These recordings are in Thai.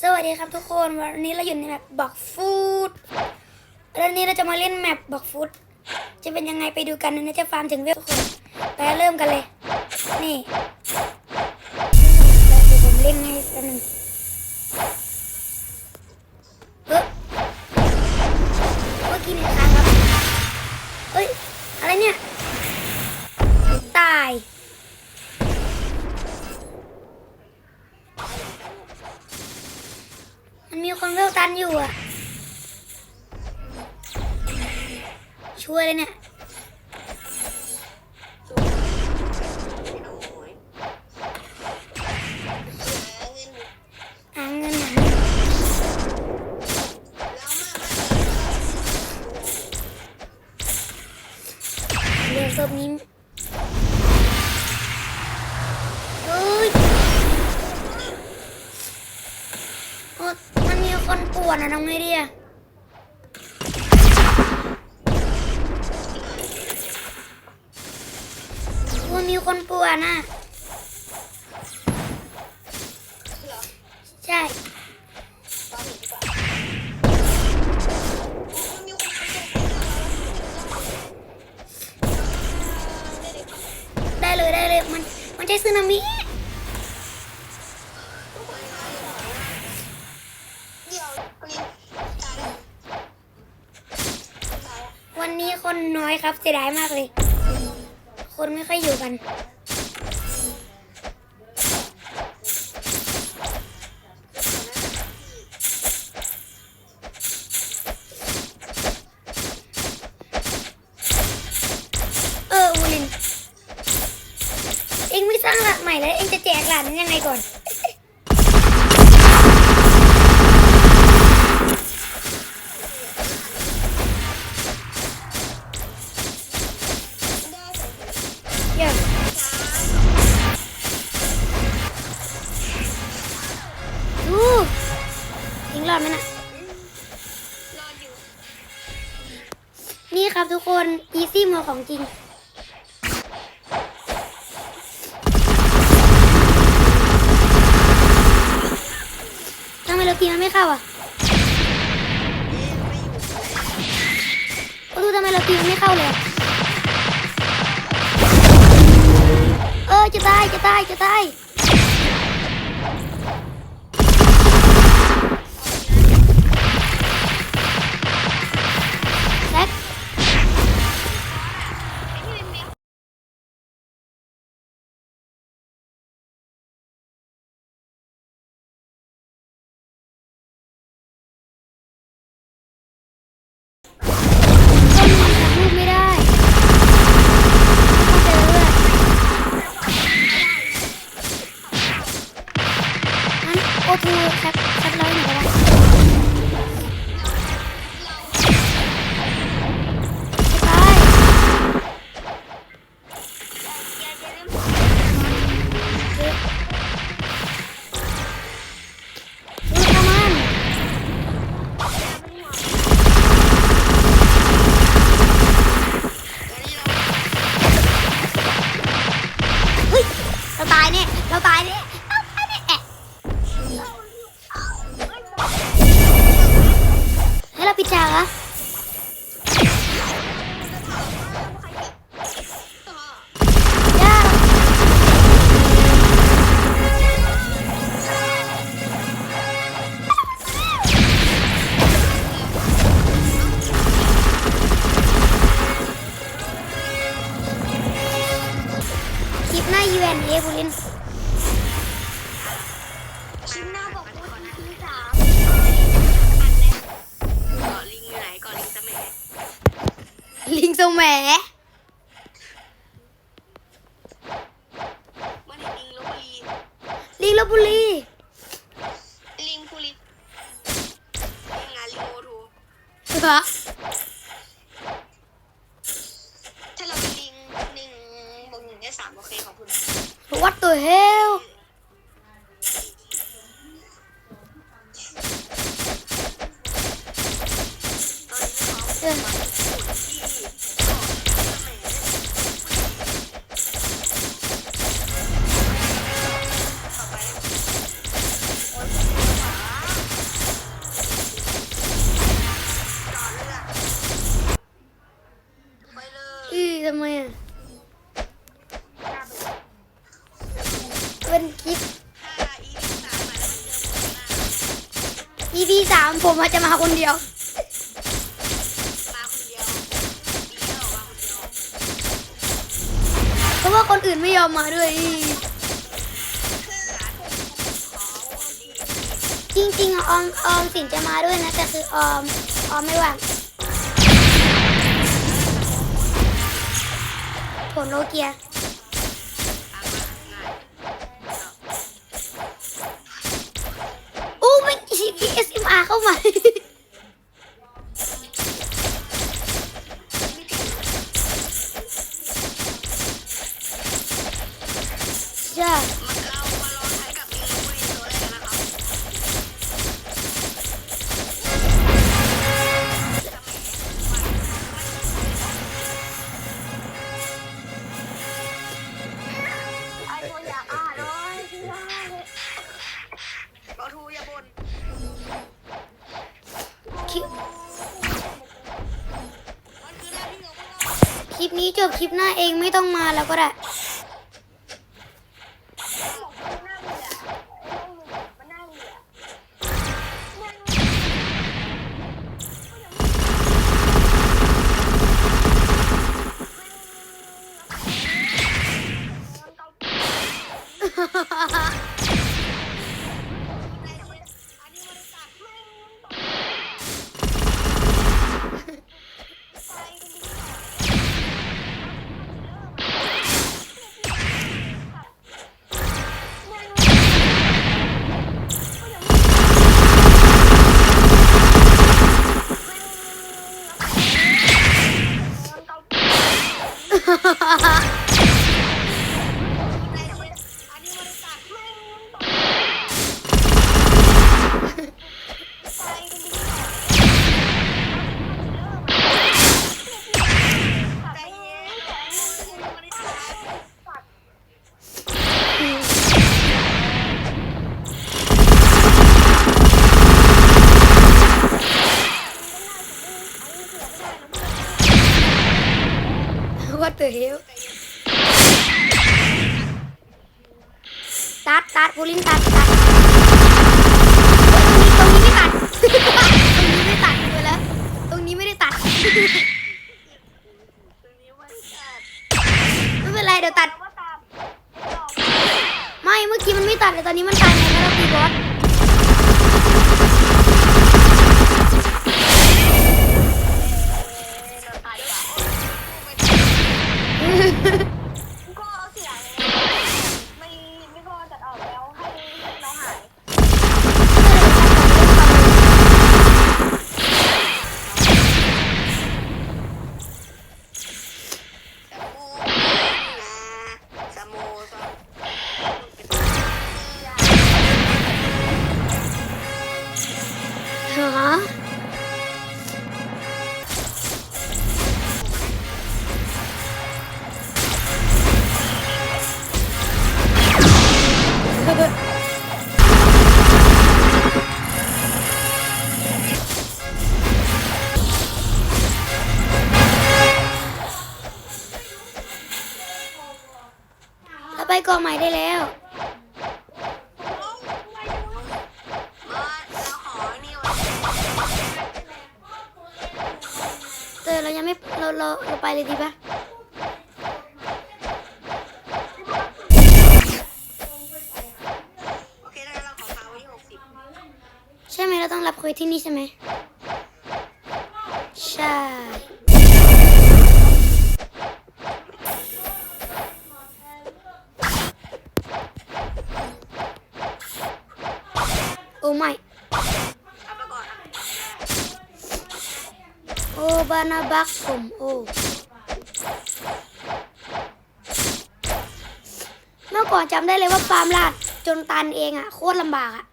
สวัสดีครับทุกคนวันนี้เราอยู่ในแมปบักฟูดวันนี้เราจะมาเล่นแมปบักฟูดจะเป็นยังไงไปดูกันนะจะฟาร์มถึงเวลทุกคนไปเริ่มกันเลย นี่เดี๋ยวผมเล่นให้สักหนึ่ง เลยเนี่ยหาเงินหาเรือศพนี้เฮ้ยมันมีคนป่วนอะทำไงดีอะ มีคนป่วนอะใช่ได้เลยได้เลยมันมันใช่ซึนามิวันนี้คนน้อยครับเสียดายมากเลย คนไม่ค่อยอยู่กันเออวูลิน เอ็งไม่สร้างหลักใหม่แล้ว เอ็งจะแจกหลานนั้นยังไงก่อน เดี๋ยวดูเอ็งรอดไหมนะนี่ครับทุกคน อีซี่โมของจริงทำไมเราตีมันไม่เข้าอะโอ้ดูทำไมเราตีมันไม่เข้าเลย อะเออจะตายจะตายจะตาย อทูแคปแคปร้อยหนึ่งก็ได้ตายดูทำมันเฮ้ยเราตายเนี่ยเราตายเนี่ย แหมมันเห็นลิงลบบุรีลิงลบบุรีลิงภูริลิงงานลิงโอทูเหรอถ้าเราเป็นลิงหนึ่งบวกหนึ่งได้สามโอเคขอบคุณ What the hell ผมอาจจะมาคนเดียว มาคนเดียวดีแล้วมาคนเดียวเพราะว่าคนอื่นไม่ยอมมาด้วย จริงๆอออมออมสินจะมาด้วยนะแต่คือออมออมไม่ว่างผลโนเกีย จบคลิปหน้าเองไม่ต้องมาแล้วก็ได้ ว่าเตอร์เฮลตัดตัดโพลินตัดตัดตรงนี้ตรงนี้ไม่ตัด ตรงนี้ไม่ตัดเลยแล้ว ตรงนี้ไม่ได้ตัด ไม่เป็นไรเดี๋ยวตัด ไม่เมื่อกี้มันไม่ตัดแต่ตอนนี้มันตัดไงถ้าเราตีบอส เราเราเราไปเลยดีปะโอเคได้เราขอค้างไว้ที่หกสิบใช่ไหมเราต้องรับคุยที่นี่ใช่ไหม โอ้บานาบักผมโอ้เมื่อก่อนจำได้เลยว่าฟาร์มลาดจนตันเองอะโคตรลำบากอะ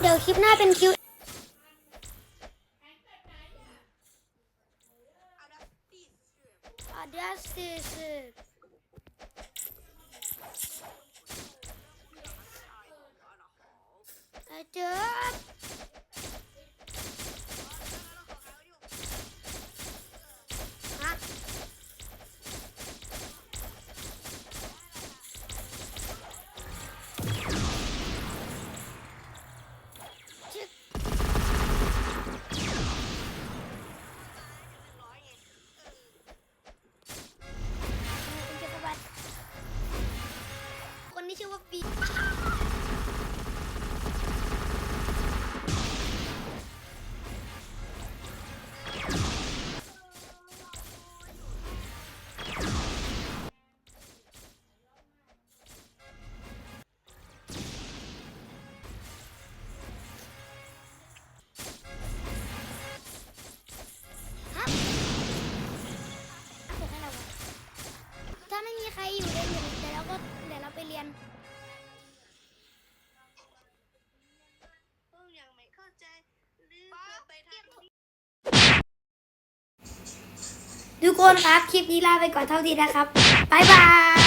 เดี๋ยวคลิปหน้าเป็นคิว ทุกคนครับ คลิปนี้ลาไปก่อนเท่าที่นะครับ บ๊ายบาย